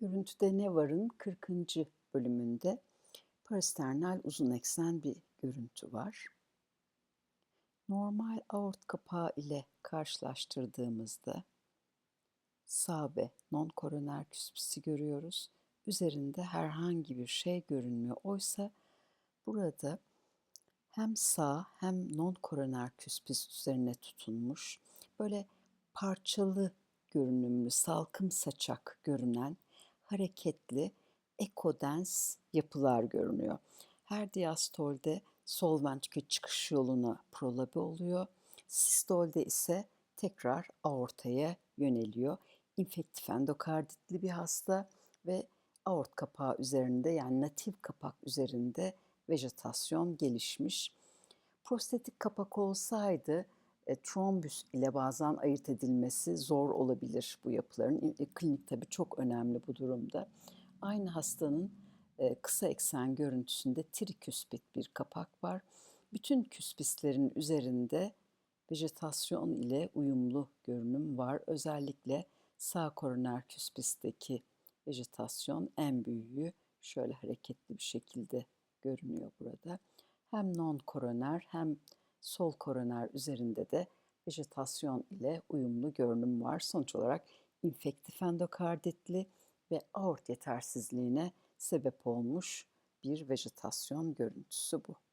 Görüntüde ne varın 40. bölümünde parasternal uzun eksen bir görüntü var. Normal aort kapağı ile karşılaştırdığımızda sağ ve non-koroner küspisi görüyoruz. Üzerinde herhangi bir şey görünmüyor. Oysa burada hem sağ hem non-koroner küspis üzerine tutunmuş böyle parçalı görünümlü, salkım saçak görünen hareketli ekodens yapılar görünüyor. Her diastolde sol ventrikül çıkış yoluna prolabe oluyor. Sistolde ise tekrar aortaya yöneliyor. İnfektif endokarditli bir hasta ve aort kapağı üzerinde yani natif kapak üzerinde vejetasyon gelişmiş. Prostatik kapak olsaydı e, trombüs ile bazen ayırt edilmesi zor olabilir bu yapıların. E, klinik tabii çok önemli bu durumda. Aynı hastanın e, kısa eksen görüntüsünde triküspit bir kapak var. Bütün küspislerin üzerinde vejetasyon ile uyumlu görünüm var. Özellikle sağ koroner küspisteki vejetasyon en büyüğü şöyle hareketli bir şekilde görünüyor burada. Hem non koroner hem sol koroner üzerinde de vejetasyon ile uyumlu görünüm var. Sonuç olarak infektif endokarditli ve aort yetersizliğine sebep olmuş bir vejetasyon görüntüsü bu.